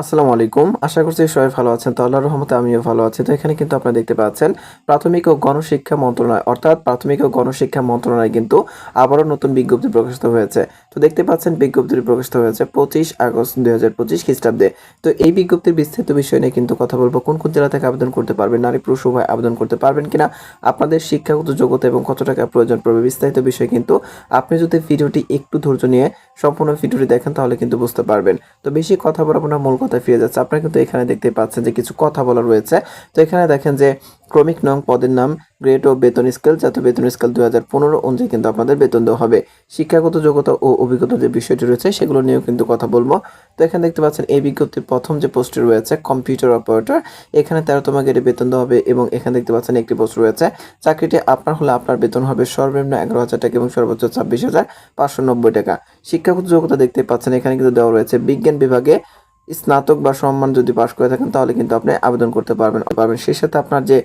আসসালামু আলাইকুম। আশা করছি সবাই ভালো আছেন। তো আল্লাহর রহমতে আমিও ভালো আছি। তো এখানে কিন্তু আপনারা দেখতে পাচ্ছেন, প্রাথমিক ও গণশিক্ষা মন্ত্রণালয়, অর্থাৎ প্রাথমিক ও গণশিক্ষা মন্ত্রণালয় কিন্তু আবারও নতুন বিজ্ঞপ্তি প্রকাশিত হয়েছে। তো দেখতে পাচ্ছেন, বিজ্ঞপ্তিটি প্রকাশিত হয়েছে পঁচিশ আগস্ট দুই হাজার পঁচিশ খ্রিস্টাব্দে। তো এই বিজ্ঞপ্তির বিস্তারিত বিষয় নিয়ে কিন্তু কথা বলব। কোন কোন জেলা থেকে আবেদন করতে পারবেন, নারী পুরুষ উভয় আবেদন করতে পারবেন কিনা, আপনাদের শিক্ষাগত যোগ্যতা এবং কত টাকা প্রয়োজন পড়বে, বিস্তারিত বিষয় কিন্তু আপনি যদি ভিডিওটি একটু ধৈর্য নিয়ে সম্পূর্ণ ভিডিওটি দেখেন তাহলে কিন্তু বুঝতে পারবেন। তো বেশি কথা বলব না, মূল কথায় ফিরে যাচ্ছে? আপনারা কিন্তু এখানে দেখতে পাচ্ছেন যে কিছু কথা বলা রয়েছে। তো এখানে দেখেন যে ক্রমিক নং পদের নাম গ্রেড ও বেতন স্কেল, জাতীয় বেতন স্কেল দুই হাজার পনেরো অনুযায়ী কিন্তু আপনাদের বেতন দেওয়া হবে। শিক্ষাগত যোগ্যতা ও অভিজ্ঞতা যে বিষয়টি রয়েছে, সেগুলো নিয়েও কিন্তু কথা বলব। তো এখানে দেখতে পাচ্ছেন এই বিজ্ঞপ্তির প্রথম যে পোস্টটি রয়েছে, কম্পিউটার অপারেটর, এখানে তেরোতম গ্রেডে বেতন দেওয়া হবে এবং এখানে দেখতে পাচ্ছেন একটি পোস্ট রয়েছে, চাকরিটি আপনার হলে আপনার বেতন হবে সর্বনিম্ন এগারো হাজার টাকা এবং সর্বোচ্চ ছাব্বিশ হাজার পাঁচশো নব্বই টাকা। শিক্ষাগত যোগ্যতা দেখতে পাচ্ছেন, এখানে কিন্তু দেওয়া রয়েছে বিজ্ঞান বিভাগে স্নাতক বা সম্মান যদি পাশ করে থাকেন, তাহলে কিন্তু আপনি আবেদন করতে পারবেন। পারবেন। সেই সাথে আপনার যে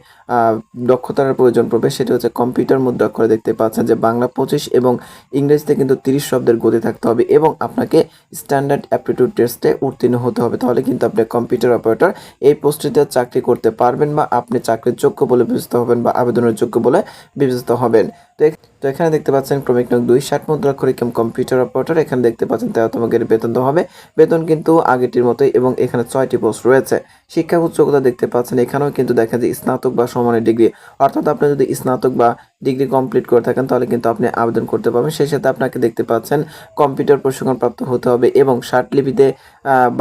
দক্ষতার প্রয়োজন পড়বে, সেটা হচ্ছে কম্পিউটার মুদ্রাক্ষরে দেখতে পাচ্ছেন যে বাংলা পঁচিশ এবং ইংরেজিতে কিন্তু তিরিশ শব্দের গতি থাকতে হবে এবং আপনাকে স্ট্যান্ডার্ড অ্যাপটিটিউড টেস্টে উত্তীর্ণ হতে হবে। তাহলে কিন্তু আপনি কম্পিউটার অপারেটর এই পোস্টটিতে চাকরি করতে পারবেন বা আপনি চাকরির যোগ্য বলে বিবেচিত হবেন বা আবেদনের যোগ্য বলে বিবেচিত হবেন। তো তো এখানে দেখতে পাচ্ছেন ক্রমিক নং দুই, ষাট মুদ্রাক্ষরিক এবং কম্পিউটার অপারেটর এখানে দেখতে পাচ্ছেন তেরোতম গ্রেডের বেতন তো হবে। বেতন কিন্তু আগেটির মতোই এবং এখানে ছয়টি পোস্ট রয়েছে। শিক্ষাগত যোগ্যতা দেখতে পাচ্ছেন, এখানেও কিন্তু দেখা যায় স্নাতক বা সমানের ডিগ্রি। অর্থাৎ আপনি যদি স্নাতক বা ডিগ্রি কমপ্লিট করে থাকেন, তাহলে কিন্তু আপনি আবেদন করতে পারবেন। সেই সাথে আপনাকে দেখতে পাচ্ছেন কম্পিউটার প্রশিক্ষণ প্রাপ্ত হতে হবে এবং ষাট লিপিতে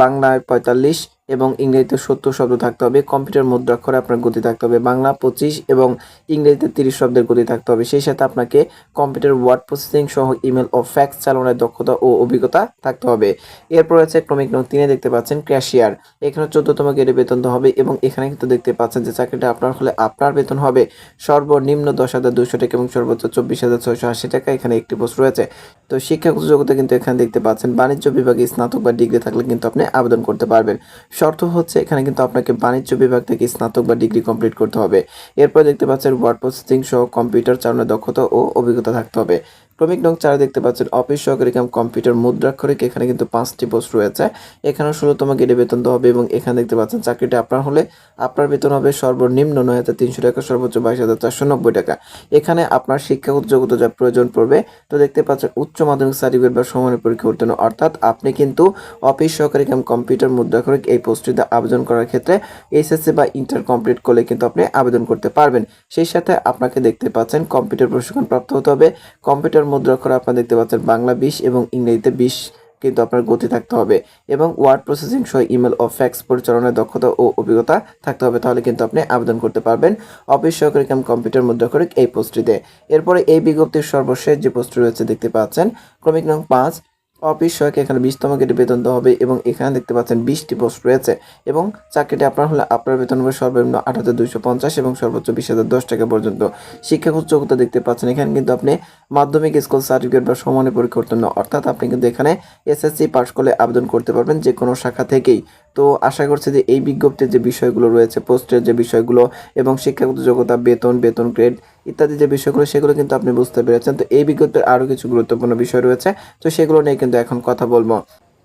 বাংলায় পঁয়তাল্লিশ এবং ইংরেজিতে সত্তর শব্দ থাকতে হবে, কম্পিউটার মুদ্রাক্ষরে আপনার গতি থাকতে হবে, বাংলা পঁচিশ এবং ইংরেজিতে তিরিশ শব্দের গতি থাকতে হবে। সেই সাথে আপনাকে কম্পিউটার, ওয়ার্ড প্রসেসিং সহ ইমেল ও ফ্যাক্স চালানোর দক্ষতা ও অভিজ্ঞতা থাকতে হবে। এরপর আছে ক্রমিক নং তিনে দেখতে পাচ্ছেন ক্যাশিয়ার। এখানে চোদ্দতম গ্রেডে বেতন হবে এবং এখানে কিন্তু দেখতে পাচ্ছেন যে চাকরিটা আপনার হলে আপনার বেতন হবে। সর্বনিম্ন দশ হাজার দুশো টাকা এবং সর্বোচ্চ চব্বিশ হাজার ছয়শো আশি টাকা এখানে একটি পোস্ট রয়েছে। তো শিক্ষাগত যোগ্যতা কিন্তু এখানে দেখতে পাচ্ছেন, বাণিজ্য বিভাগে স্নাতক বা ডিগ্রি থাকলে কিন্তু আপনি আবেদন করতে পারবেন। শর্ত হচ্ছে এখানে কিন্তু আপনাকে বাণিজ্য বিভাগ থেকে স্নাতক বা ডিগ্রি কমপ্লিট করতে হবে। এরপর দেখতে পাচ্ছেন ওয়ার্ড প্রসেসিং সহ কম্পিউটার চালানোর দক্ষতা ও অভিজ্ঞতা থাকতে হবে। ক্রমিক নং চারে দেখতে পাচ্ছেন অফিস সহকারী কাম কম্পিউটার মুদ্রাক্ষরিক, এখানে কিন্তু পাঁচটি পোস্ট রয়েছে। এখানে ষোলোতম গেটে বেতন দেওয়া হবে এবং এখানে দেখতে পাচ্ছেন চাকরিটা আপনার হলে আপনার বেতন হবে সর্বনিম্ন নয় হাজার তিনশো টাকা, সর্বোচ্চ বাইশ হাজার চারশো নব্বই টাকা। এখানে আপনার শিক্ষাগত যোগ্যতা যা প্রয়োজন পড়বে, তো দেখতে পাচ্ছেন উচ্চ মাধ্যমিক সার্টিফিকেট বা সমানের পরীক্ষা উত্তীর্ণ। অর্থাৎ আপনি কিন্তু অফিস সহকারী কাম কম্পিউটার মুদ্রাক্ষরিক এই পোস্টটিতে আবেদন করার ক্ষেত্রে এসএসসি বা ইন্টার কমপ্লিট করলে কিন্তু আপনি আবেদন করতে পারবেন। সেই সাথে আপনাকে দেখতে পাচ্ছেন কম্পিউটার প্রশিক্ষণ প্রাপ্ত হতে হবে। কম্পিউটার মুদ্রাক্ষরে আপনারা দেখতে পাচ্ছেন, বাংলা বিশ এবং ইংরেজিতে বিশ কিন্তু আপনার গতি থাকতে হবে এবং ওয়ার্ড প্রসেসিং সহ ইমেল ও ফ্যাক্স পরিচালনার দক্ষতা ও অভিজ্ঞতা থাকতে হবে, তাহলে কিন্তু আপনি আবেদন করতে পারবেন। অফিস সহকারী কাম কম্পিউটার মুদ্রাক্ষরিক এই পোস্টটিতে। এরপরে এই বিজ্ঞপ্তির সর্বশেষ যে পোস্টটি রয়েছে দেখতে পাচ্ছেন, ক্রমিক নং পাঁচ অফিস সহায়ক এখানে বিশতম গেটে বেতন দেওয়া হবে এবং এখানে দেখতে পাচ্ছেন বিশটি পোস্ট রয়েছে এবং চাকরিটি আপনার হলে আপনার বেতন হবে সর্বনিম্ন আট হাজার দুইশো পঞ্চাশ এবং সর্বোচ্চ বিশ হাজার দশ টাকা পর্যন্ত। শিক্ষাগত যোগ্যতা দেখতে পাচ্ছেন, এখানে কিন্তু আপনি মাধ্যমিক, স্কুল সার্টিফিকেট বা সমানের পরীক্ষা উত্তীর্ণ অর্থাৎ আপনি কিন্তু এখানে এসএসসি পাস করলে আবেদন করতে পারবেন যে কোনো শাখা থেকেই। তো আশা করছি যে এই বিজ্ঞপ্তির যে বিষয়গুলো রয়েছে, পোস্টের যে বিষয়গুলো এবং শিক্ষাগত যোগ্যতা, বেতন বেতন গ্রেড ইত্যাদি যে বিষয়গুলো, সেগুলো কিন্তু আপনি বুঝতে পেরেছেন। তো এই বিজ্ঞপ্তির আরও কিছু গুরুত্বপূর্ণ বিষয় রয়েছে, তো সেগুলো নিয়ে কিন্তু এখন কথা বলব।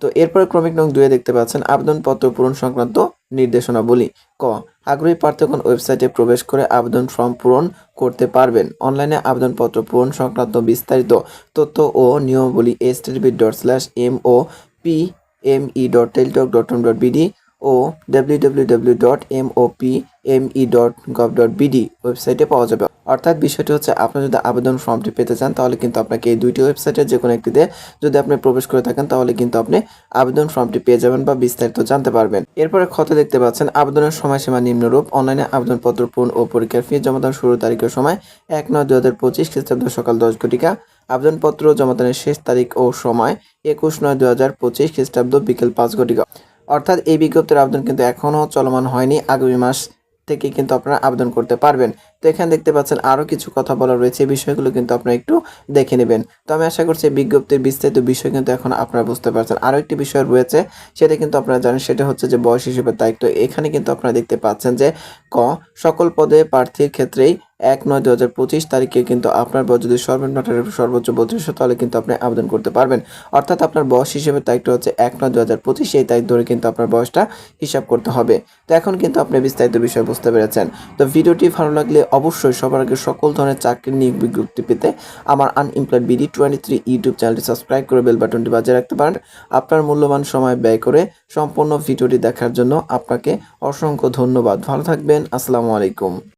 তো এরপরে ক্রমিক নং দুয়ে দেখতে পাচ্ছেন, আবেদনপত্র পূরণ সংক্রান্ত নির্দেশনাবলী। ক, আগ্রহী প্রার্থীগণ ওয়েবসাইটে প্রবেশ করে আবেদন ফর্ম পূরণ করতে পারবেন। অনলাইনে আবেদনপত্র পূরণ সংক্রান্ত বিস্তারিত তথ্য ও নিয়মাবলী S TV dot slash M O P M E dot Teletalk dot com dot BD ও W W W dot M O P M E dot gov dot BD ওয়েবসাইটে পাওয়া যাবে। অর্থাৎ বিষয়টি হচ্ছে, আপনি যদি আবেদন ফর্মটি পেতে চান, তাহলে কিন্তু আপনাকে এই দুইটি ওয়েবসাইটের যে কোনো একটিতে যদি আপনি প্রবেশ করে থাকেন, তাহলে কিন্তু আপনি আবেদন ফর্মটি পেয়ে যাবেন বা বিস্তারিত জানতে পারবেন। এরপরে ক্ষতে দেখতে পাচ্ছেন, আবেদনের সময়সীমা নিম্নরূপ। অনলাইনে আবেদনপত্র, পূরণ ও পরীক্ষার ফি জমাদান শুরু তারিখের সময় এক নয় দু হাজার পঁচিশ খ্রিস্টাব্দ সকাল দশ ঘটিকা। আবেদনপত্র জমাদানের শেষ তারিখ ও সময় একুশ নয় দু হাজার পঁচিশ খ্রিস্টাব্দ বিকেল পাঁচ ঘটিকা। অর্থাৎ এই বিজ্ঞপ্তির আবেদন কিন্তু এখনও চলমান হয়নি। আগামী মাস থেকে কিন্তু আপনারা আবেদন করতে পারবেন। তো এখানে দেখতে পাচ্ছেন আরও কিছু কথা বলা রয়েছে। এই বিষয়গুলো কিন্তু আপনারা একটু দেখে নেবেন। তো আমি আশা করছি বিজ্ঞপ্তির বিস্তারিত বিষয় কিন্তু এখন আপনারা বুঝতে পারছেন। আরও একটি বিষয় রয়েছে, সেটা কিন্তু আপনারা জানেন, সেটা হচ্ছে যে বয়স হিসেবে দায়িত্ব। এখানে কিন্তু আপনারা দেখতে পাচ্ছেন যে ক, সকল পদে প্রার্থীর ক্ষেত্রেই এক নয় দু হাজার পঁচিশ তারিখে কিন্তু আপনার বয়স যদি সর্বনিম্ন আঠারো, সর্বোচ্চ বত্রিশ, তাহলে কিন্তু আপনি আবেদন করতে পারবেন। অর্থাৎ আপনার বয়স হিসেবে তারিখটা হচ্ছে এক নয় দু হাজার পঁচিশ এই তারিখ ধরে কিন্তু আপনার বয়সটা হিসাব করতে হবে। তো এখন কিন্তু আপনি বিস্তারিত বিষয় বুঝতে পেরেছেন। তো ভিডিওটি ভালো লাগলে অবশ্যই সবার আগে সকল ধরনের চাকরির নিয়োগ বিজ্ঞপ্তি পেতে আমার unemployed BD twenty three YouTube চ্যানেলটি সাবস্ক্রাইব করে বেল বাটনটি বাজিয়ে রাখতে পারেন। আপনার মূল্যবান সময় ব্যয় করে সম্পূর্ণ ভিডিওটি দেখার জন্য আপনাকে অসংখ্য ধন্যবাদ। ভালো থাকবেন। আসসালামু আলাইকুম।